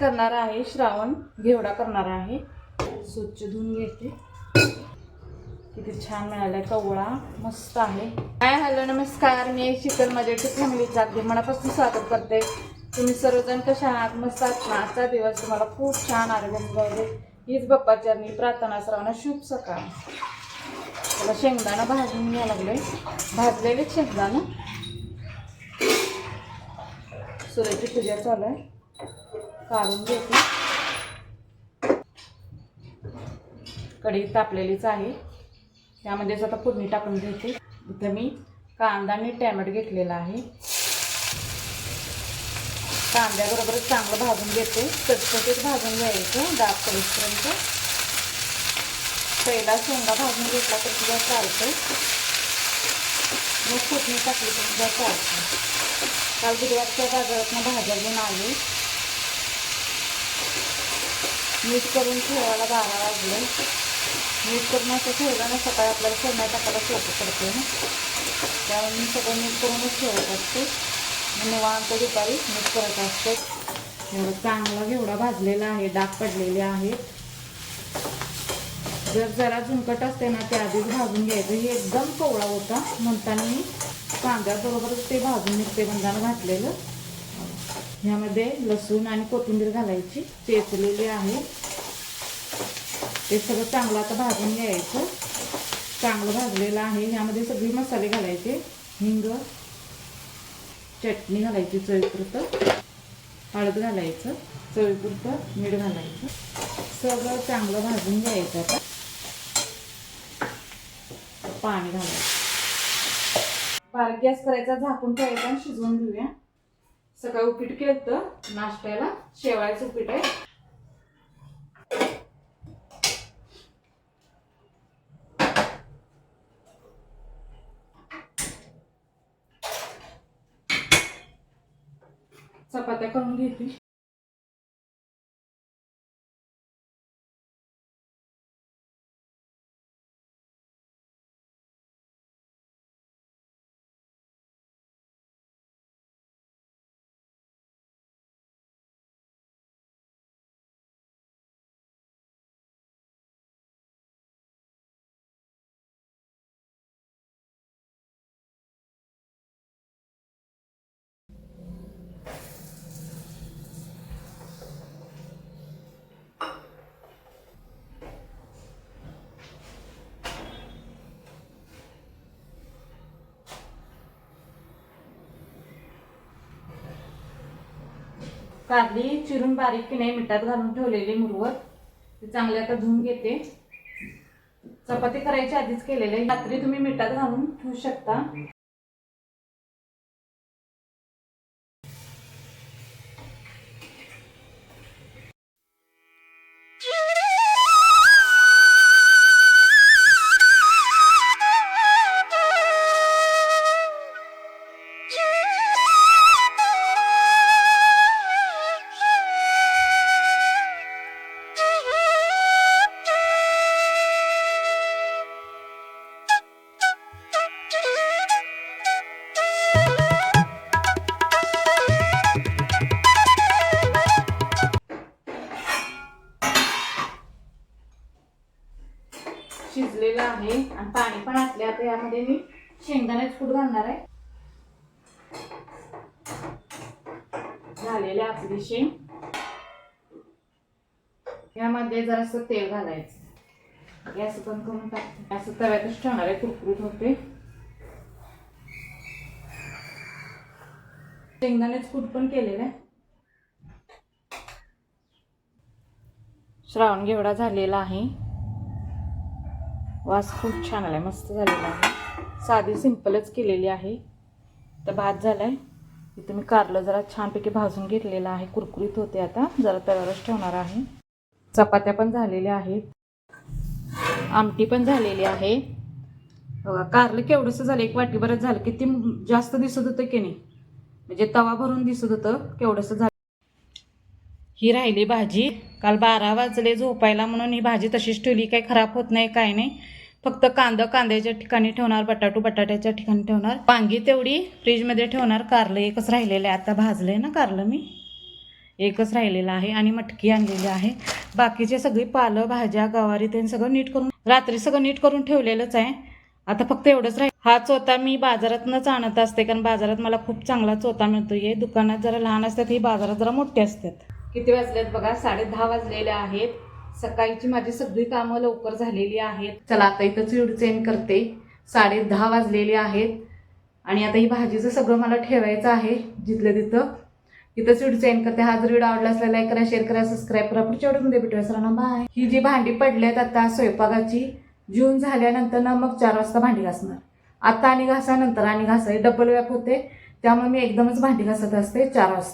करणार आहे श्रावण घेवडा करणार आहे. स्वच्छ धुवून घेते. किती छान मिळालाय कवळा मस्त आहे. काय हॅलो नमस्कार. मी चिकन माझ्या फॅमिलीचा अगदी मनापासून स्वागत करते. तुम्ही सर्वजण कशा आहात? मस्त आहात ना? आजचा दिवस तुम्हाला खूप छान आरोग्य जाऊ हीच बाप्पाचरणी प्रार्थना सर्वांना शुभ सकाळ. त्याला शेंगदाणा भाजून घ्यायला लागले भाजलेले शेंगदाणा. सूर्याची पूजा चालू आहे. काढून घेते. कढी तापलेलीच आहे. त्यामध्येच आता फोडणी टाकून घेते. इथं मी कांदा आणि टॅमॅटो घेतलेला आहे. कांद्याबरोबरच चांगलं भाजून घेते. चटचटीत भाजून घ्यायचं डाग पडेपर्यंत. पहिला शेंगा भाजून घेतला तर सुद्धा चालतं. मग फुटणी टाकली तर सुद्धा चालतं. काल बुधवारच्या बाजारातनं भाज्या घेऊन आली. मीठ करून ठेवायला बारा वाजले. मीठ करून असं ठेवलं ना सकाळी आपल्याला फोडण्या टाकायला सोपं पडते ना. त्यामुळे मी सगळं मीठ करूनच ठेवत असते. निवांत दुपारी मीठ करत असते. एवढं चांगला घेवडा भाजलेला आहे डाग पडलेले आहेत. जर जरा झुंकट असते ना ते आधीच भाजून घ्यायचं. हे एकदम कोवळा होता. म्हणताना मी कांद्याबरोबरच ते भाजून निघते बंधानं घातलेलं. ह्यामध्ये लसूण आणि कोथिंबीर घालायची चेचलेली आहे. ते सगळं चांगलं आता भाजून घ्यायचं. चांगलं भाजलेलं आहे. ह्यामध्ये सगळे मसाले घालायचे. हिंग चटणी घालायची चवीपुरतं. हळद घालायचं चवीपुरतं मीठ घालायचं. सगळं चांगलं भाजून घ्यायचं आता. पाणी घालायचं. बारीक गॅस करायचा झाकून ठेवायचा आणि शिजवून घेऊया. सकाळी उपीट केलं तर नाश्त्याला शेवाळ्याचं उपीट आहे. चपात्या करून घेते. कारली चिरून बारीक की नाही मिठात घालून ठेवलेली मुरवत ते चांगले आता धुवून घेते. चपाती करायच्या आधीच केलेले रात्री तुम्ही मिठात घालून ठेवू शकता. पण आटले आता यामध्ये मी शेंगदाण्याच कूट घालणार आहे. झालेले आपली शेंग. यामध्ये जरासं तेल घालायचं. गॅस बंद करून टाकते. असं तव्यातच ठेवणार आहे कुरकुरीत होते. शेंगदाण्याच कूट पण केलेलं आहे. श्रावण घेवडा झालेला आहे. वास खूप छान आलाय मस्त झालेला आहे. साधी सिंपलच केलेली आहे. तर भात झालाय. इथं मी कारलं जरा छानपैकी भाजून घेतलेलं आहे. कुरकुरीत होते आता. जरा तव्यावरच ठेवणार आहे. चपात्या पण झालेल्या आहेत. आमटी पण झालेली आहे. बघा कारलं केवढंसं झालं. एक वाटी बरंच झालं. किती जास्त दिसत होतं की नाही? म्हणजे तवा भरून दिसत होतं. केवढंसं झालं. ही राहिली भाजी. काल बारा वाजले झोपायला म्हणून ही भाजी तशीच ठेवली काही खराब होत नाही काय नाही. फक्त कांदा कांद्याच्या ठिकाणी ठेवणार बटाटू बटाट्याच्या ठिकाणी ठेवणार. वांगी तेवढी फ्रीजमध्ये ठेवणार कारलं एकच राहिलेलं आहे. आता भाजलंय ना कारलं मी? एकच राहिलेला आहे आणि मटकी आणलेली आहे. बाकीचे सगळी पालं भाज्या गवारी ते सगळं नीट करून रात्री सगळं नीट करून ठेवलेलंच आहे. आता फक्त एवढंच राहील. हा चोथा मी बाजारातनंच आणत असते कारण बाजारात मला खूप चांगला चोथा मिळतो आहे दुकानात जरा लहान असतात ही बाजारात जरा मोठे असतात. किती वाजलेत बघा? साडे दहा वाजलेले आहेत. सकाळची माझी सगळी कामं लवकर झालेली आहेत. चला आता इथंच व्हिडिओ करते. साडे दहा वाजलेले आहेत. आणि आता ही भाजीचं सगळं मला ठेवायचं आहे जिथलं तिथं. इथंच व्हिडिओ चेंज करते. हा जर व्हिडिओ आवडला असला लाईक करा शेअर करा सबस्क्राईब करा. पुढच्या व्हिडिओमध्ये भेटूया. सरांना बाय ही जी भांडी पडलेत आता स्वयंपाकाची जून झाल्यानंतर ना मग चार वाजता भांडी घासणार. आता आणि घासा नंतर आणि घासा डबल व्याप होते. त्यामुळे मी एकदमच भांडी घासत असते चार वाजता.